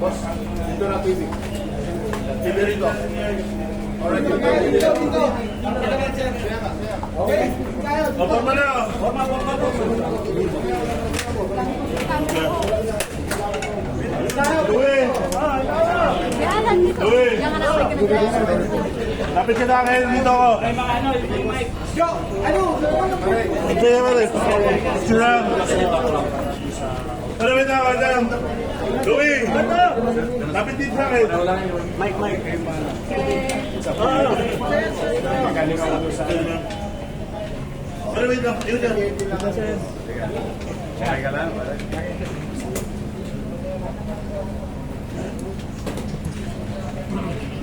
Boss, dito na TV. TV rito. Alright, dito, dito, dito. Okay. O, forma na. Forma, forma, forma. Luwi. Yalan nito. Uy. Yan nga nakaway ka na Lapit ka na akin dito ako. Ay, mga ano. Ito yung ano. Sira. Ano ba na, madam? Luwi. Lapit dito sa akin. Mic, mic. Ah. Ano ba ito? Yun yan. Kaya ka lang,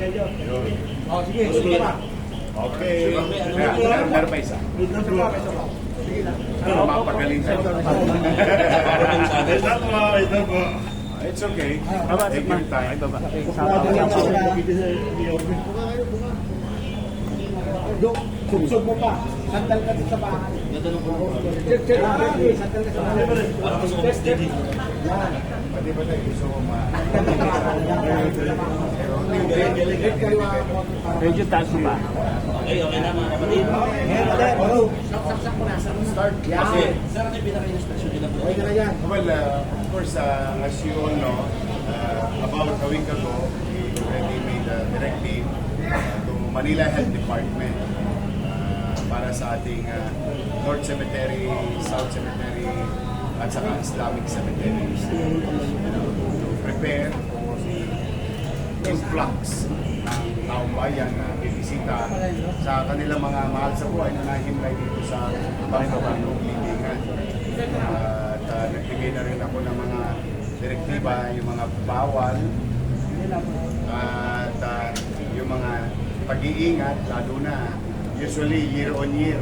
wala. Okay. Meron meron pa isa. Ano, mapagaling ka. Ito po, ito po. It's okay. Take your time. Sugsog mo pa. Sandal ka sa bahay. Check, check. Sandal ka sa bahay. Test, test. Pwede ba tayo gusto mo ma... Medyo taas pa. Okay, okay na mga kapatid. Saksak mo na. Start. Yan. Saan ang pinaka-inspection nila? Pwede na yan. Well, uh, of course, uh, as you all know, uh, about a week ago, we already made a directive uh, to Manila Health Department uh, para sa ating uh, North Cemetery, South Cemetery, at saka Islamic cemeteries you know, to prepare influx ng taong bayan na bibisita sa kanilang mga mahal sa buhay na nahimlay dito sa Bangkabangong Libingan. At uh, nagbigay na rin ako ng mga direktiba, yung mga bawal at uh, yung mga pag-iingat, lalo na usually year on year,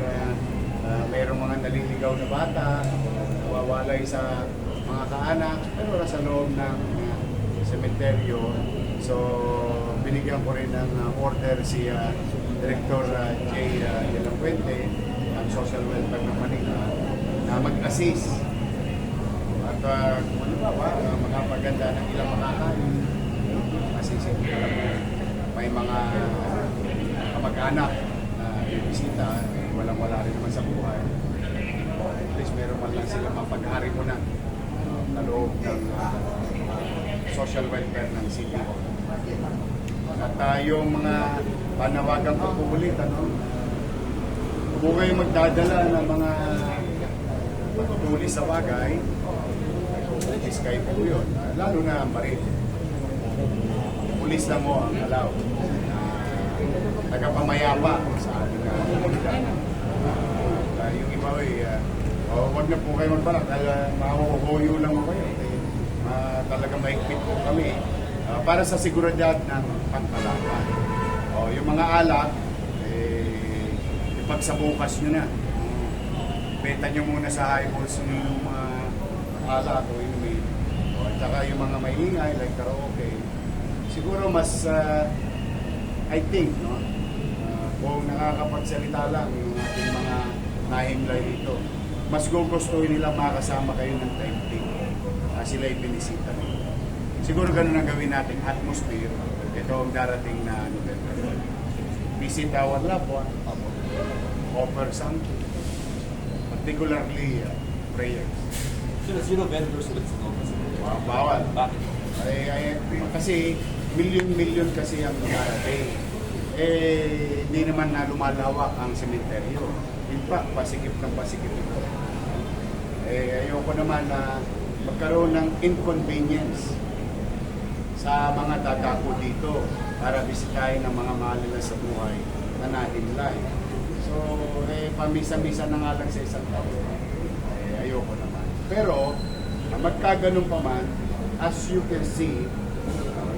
uh, mayroong mga naliligaw na bata, nawawalay sa mga kaanak, pero nasa loob ng uh, sementeryo. So, binigyan ko rin ng uh, order si uh, Director uh, Jay uh, De La Fuente ng Social Welfare ng Manila na mag-assist at uh, kung ano ba, uh, magpapaganda ng ilang makakain. Kasi siyempre alam mo, may mga kamag-anak na bibisita, eh, walang-wala rin naman sa buhay. At least meron man lang sila mapaghari mo na uh, na loob ng uh, social welfare ng city hall. At uh, mga panawagan ko po ulit, ano, huwag kayong magdadala ng mga patutulis sa bagay, which is kayo po yun, uh, lalo na ang. Pulis lang mo ang alaw na tagapamayapa sa ating uh, komunidad. Uh, uh, yung iba ay, uh, oh, wag na po kayo magbalak dahil uh, mahuhuyo lang mo kayo. Eh, uh, talaga maigpit po kami uh, para sa seguridad ng pangkalatan. Oh, yung mga alak, eh, ipagsabukas nyo na. Benta nyo muna sa highballs nyo yung mga alak o inumin. O, at saka yung mga maingay, like karaoke. Siguro mas, uh, I think, no? Uh, kung nakakapagsalita lang yung ating mga nahimlay dito, mas gugustuhin nila makasama kayo ng time uh, sila ay binisita nila. Siguro ganun ang gawin natin atmosphere. Ito ang darating na November. Visit our loved one. Offer something. Particularly uh, prayers. Sino, sino vendors ulit sa Nova? Wow, bawal. Bakit? Ay, ay, kasi milyon-milyon kasi ang darating. Eh, hindi naman na lumalawak ang sementeryo. In fact, pasikip ng pasikip ito. Eh, ayoko naman na magkaroon ng inconvenience sa mga dadako dito para bisitahin ng mga mahal nila sa buhay na nahinlay. So, eh, pamisa-misa na nga lang sa isang taon. Eh, ayoko naman. Pero, magkaganon pa man, as you can see,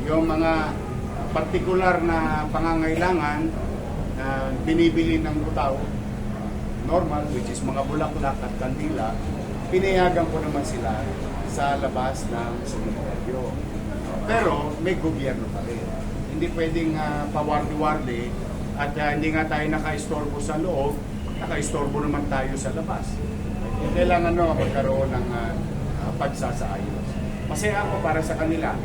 yung mga partikular na pangangailangan na binibili ng uh, normal, which is mga bulaklak at kandila, pinayagan ko naman sila sa labas ng sementeryo. Pero may gobyerno pa rin. Hindi pwedeng uh, pawardi-wardi at uh, hindi nga tayo naka-istorbo sa loob, naka-istorbo naman tayo sa labas. kailangan no, magkaroon ng ah, pagsasaayos. Masaya ako para sa kanila.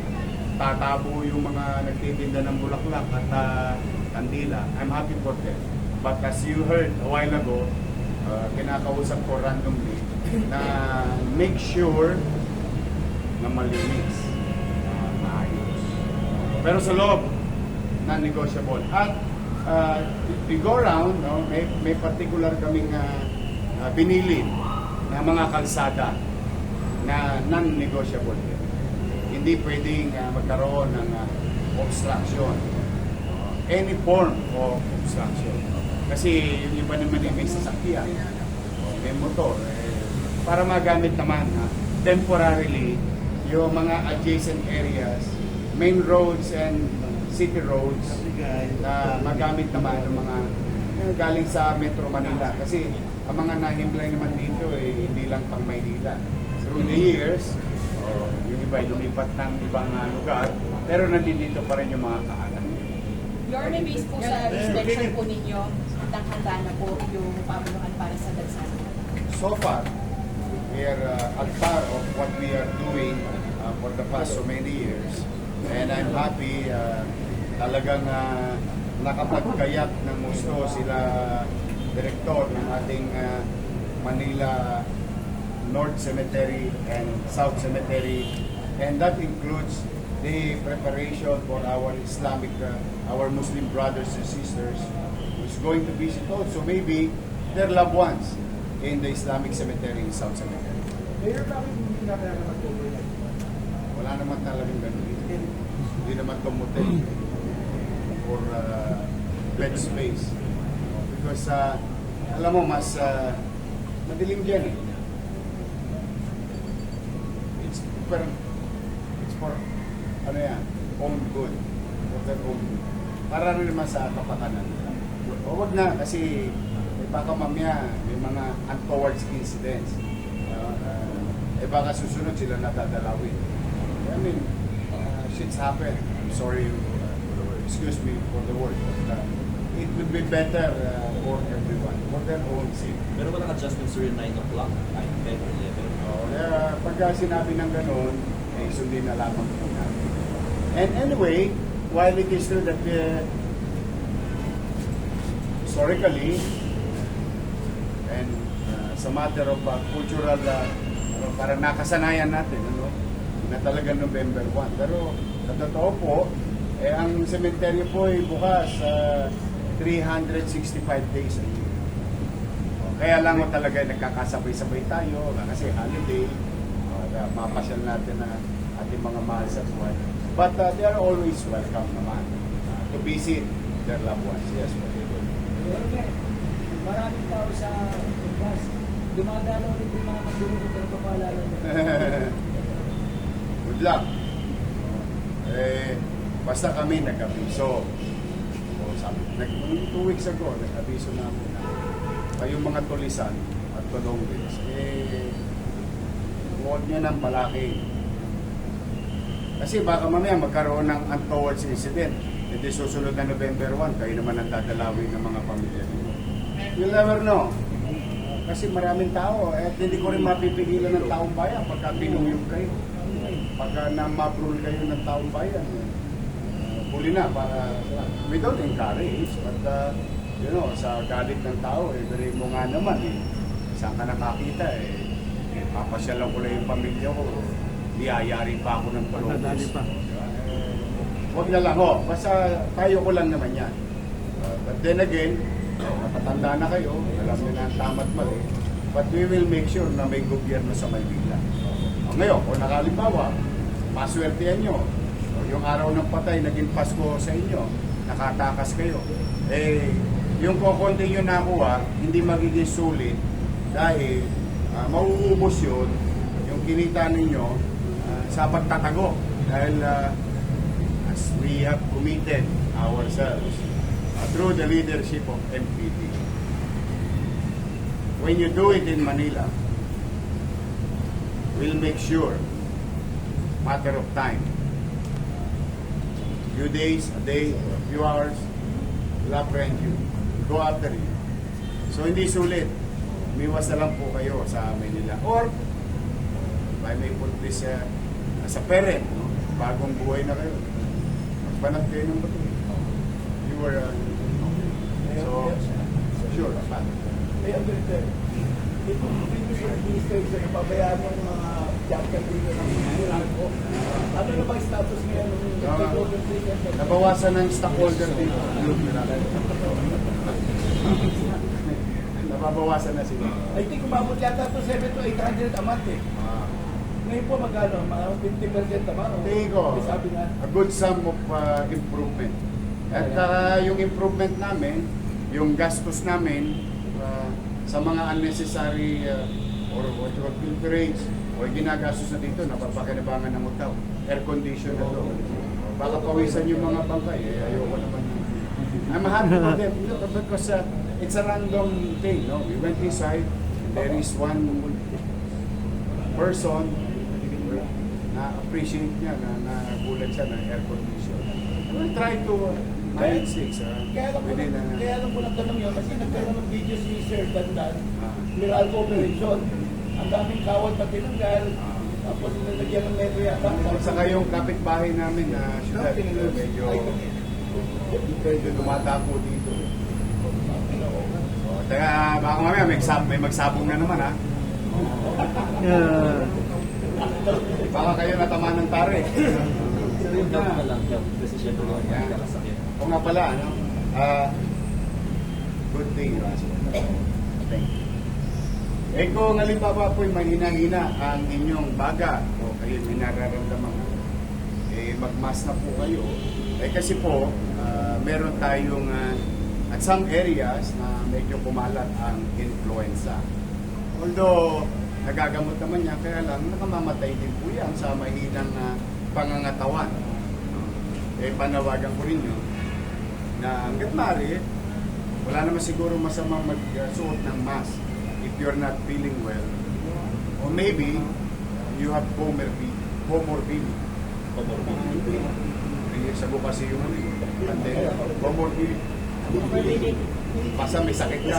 Tatabo yung mga nagtitinda ng bulaklak at ah, kandila. I'm happy for them. But as you heard a while ago, ah, kinakausap ko randomly na make sure na malinis, ah, maayos. Pero sa loob, non-negotiable. At uh, we go around, no, may, may particular kaming uh, uh, binili na mga kalsada na non-negotiable. Hindi pwedeng uh, magkaroon ng uh, obstruction. Uh, any form of obstruction. Kasi yung iba naman eh, may sasakyan, may motor. Eh, para magamit naman uh, temporarily yung mga adjacent areas, main roads and city roads na magamit naman ng mga eh, galing sa Metro Manila. Kasi ang mga nahimply naman dito eh, hindi lang pang Maynila. Through the years, oh, yung iba lumipat ng ibang ah, lugar, pero nandito pa rin yung mga kaanan. Your base po sa inspection po ninyo, handang-handa na po yung pamuluhan para sa bansa. So far, we are uh, at par of what we are doing uh, for the past so many years. And I'm happy uh, talagang uh, nakapagkayak ng gusto sila direktor ng ating uh, Manila North Cemetery and South Cemetery. And that includes the preparation for our Islamic, uh, our Muslim brothers and sisters who's going to visit also maybe their loved ones in the Islamic Cemetery in South Cemetery. Mayor, bakit hindi na kaya naman overnight? Wala naman talagang ganun. Hindi naman tumutin for uh, bed space. Because uh, alam mo, mas uh, madilim dyan eh. It's for, it's for, ano yan, own good. For their own good. Para rin naman sa kapakanan. O wag na, kasi eh, baka mamaya may mga untoward incidents. Uh, uh, eh baka susunod sila nadadalawin. I mean, uh, shit's happened. I'm sorry, uh, excuse me for the word, but uh, it would be better uh, for everyone, for their own sake. Pero walang adjustments during 9 o'clock, 9, 10, or 11. Oh, kaya pagka sinabi ng ganun, eh, sundin na lamang po natin. And anyway, while it is true that uh, historically, and uh, sa matter of uh, cultural, uh, ano, parang nakasanayan natin, ano, na talaga November 1. Pero sa totoo po, eh, ang sementeryo po ay bukas uh, 365 days a year. O, Kaya lang mo talaga nagkakasabay-sabay tayo kasi holiday, uh, mapasyal natin na ating mga mahal sa buhay. But uh, they are always welcome naman uh, to visit their loved ones. Yes, what they do. Pero nga, maraming tao sa bus. Dumadalaw rin yung mga magdurugod ng papalala nyo. Good luck. Eh, basta kami nag-abiso. O, sabi, nag, two weeks ago, nag-abiso namin na kayong mga tulisan at tulongwits, eh, huwag nyo nang palaki. Kasi baka mamaya magkaroon ng untoward incident. Hindi susunod na November 1, kayo naman ang dadalawin ng mga pamilya ninyo. You'll never know. Kasi maraming tao, eh, hindi ko rin mapipigilan ng taong bayan pagka binuyog kayo. Pagka namabrul kayo ng taong bayan, eh, huli na para, we don't encourage, but, uh, you know, sa galit ng tao, eh, pero mo nga naman, eh, saan ka nakakita, eh, eh papasyalan ko lang yung pamilya ko, niyayari pa ako ng palungkos. Huwag na lang, ho. Basta tayo ko lang naman yan. Uh, but then again, nakatanda na kayo, alam niyo na ang tama't mali. But we will make sure na may gobyerno sa Maynila. Uh, ngayon, kung nakalimbawa, maswertehan nyo, o yung araw ng patay, naging Pasko sa inyo, nakatakas kayo, eh, yung kokonti nyo nakuha, hindi magiging sulit dahil uh, mauubos yun, yung kinita ninyo uh, sa pagtatago. Dahil uh, we have committed ourselves through the leadership of MPD. When you do it in Manila, we'll make sure, matter of time, few days, a day, a few hours, we'll apprehend you, go after you. So hindi sulit. umiwas na lang po kayo sa Manila. Or, if I may put this uh, as a parent, no? bagong buhay na kayo. Magbanat kayo ng bato. You were, uh, so, sure. May Amerika. Itong previous administration, napabayaan ng mga chapter dito ng Irako. Ano na ba yung status ngayon ng takeover treatment? Nabawasan ng stockholder dito. Nababawasan na sila. I think umabot yata to 7 to 800 a month eh. Ngayon po magkano? Mga 50% naman. o? Tingin ko, May Sabi nga. a good sum of uh, improvement. At uh, yung improvement namin, yung gastos namin uh, sa mga unnecessary uh, or what you call filterage or ginagastos na dito, napapakinabangan ng utaw. Air condition na to. Baka pawisan yung mga bangkay, eh, ayoko naman. I'm happy for them because uh, it's a random thing. No? We went inside, and there is one person na appreciate niya na nagulat siya ng air condition. We'll try to uh, manage things uh, Kaya lang po, within uh, kaya nagtanong yun kasi nagkaroon ng video si Sir Dandan, Ah. Miral Operation. Ang daming kawal pa tinanggal. Tapos nilagyan ng metro yata. At saka yung kapitbahay namin na syudad, uh, medyo medyo dumadapo dito. Oh, teka, baka mamaya may, magsab may magsabong na naman ha. Baka kayo natamaan ng yung doubt na Yeah. magkakasakit. O nga pala, ano? Ah, good thing, Russell. Eh kung halimbawa po may hina-hina ang inyong baga o kayo may nararamdaman, eh magmas na po kayo. Eh kasi po, ah, meron tayong ah, at some areas na medyo kumalat ang influenza. Although, nagagamot naman niya, kaya lang nakamamatay din po yan sa mahinang ah, pangangatawan. Eh, panawagan ko rin yun na hanggat maaari, wala naman siguro masama magsuot ng mask if you're not feeling well. Or maybe, you have comorbid, comorbid. Comorbid. Sa kasi yung ano yung pandemic. Comorbid. Basta may sakit ka.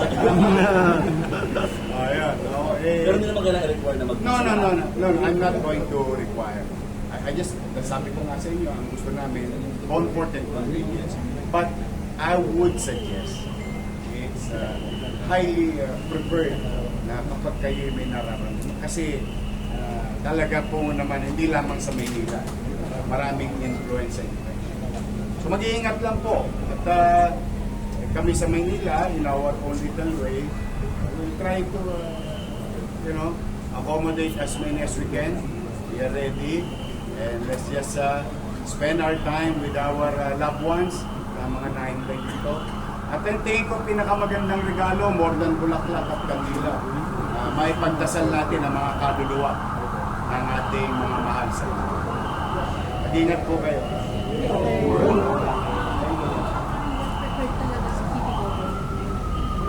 Ayan. No, eh, Pero hindi naman kailangan require na mag No, no, no, no, no, no, I'm not going to require. I, I just, sabi ko nga sa inyo, ang gusto namin, comfort and convenience. But I would suggest, it's uh, highly uh, preferred na kapag kayo may nararamdaman. Kasi uh, talaga po naman, hindi lamang sa Maynila, maraming influenza infection. So mag-iingat lang po. At uh, kami sa Maynila, in our own little way, we'll try to, uh, you know, accommodate as many as we can. We are ready. And let's just uh, spend our time with our uh, loved ones, na mga naintay dito. At ang tingin ko pinakamagandang regalo, more than bulaklak at kandila. Uh, may pagdasal natin ang mga kaluluwa ng ating mga mahal sa inyo. Mag-ingat po kayo. prepared talaga sa city government.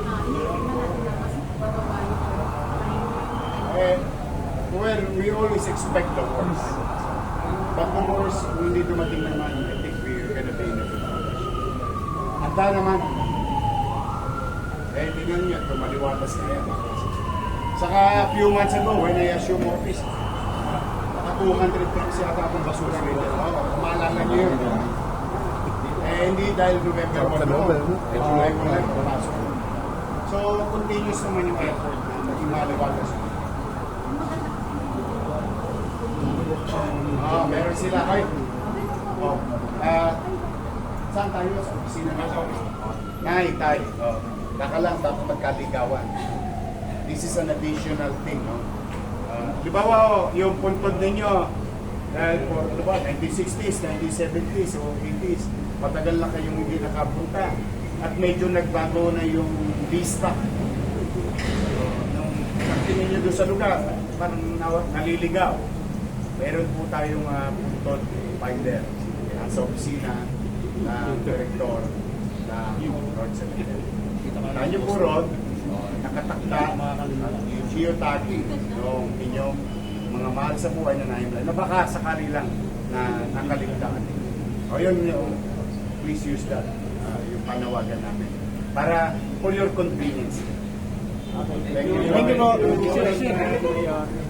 Ah, hindi naman natin na kasi bababa yung Eh, well, we always expect the worst. But the worst, kung hindi dumating naman, I think we're gonna be in a good position. Handa naman. Eh, tingnan niyo, tumaliwatas na yan. Saka a few months ago, when I assumed office, naka 200 pesos yata akong basura rin. Oh, maalala niyo yun. Eh, hindi dahil November 1 noon. Eh, July 1 lang pumasok. So, continuous naman yung effort na naging maliwatas. Ah, meron sila. Ay, oh, ah, saan tayo? Sa opisina na sa Nay, tayo. Oh, naka lang, dapat magkaligawan. This is an additional thing, no? Uh, di ba, oh, yung puntod ninyo, dahil for, di ba, 1960s, 1970s, o 80s, matagal na kayong hindi nakapunta. At medyo nagbago na yung vista. So, nung pagtingin nyo doon sa lugar, parang naliligaw. Meron po tayong uh, puntod finder uh, sa opisina ng direktor ng North Cemetery. Kita nyo po ron, nakatakta yung geotagi yung inyong mga mahal sa buhay na naimlan na baka sakali lang na nakaligtaan. O yun yung, please use that, uh, yung panawagan namin. Para for your convenience. Thank you. Thank you po. Sir, sir.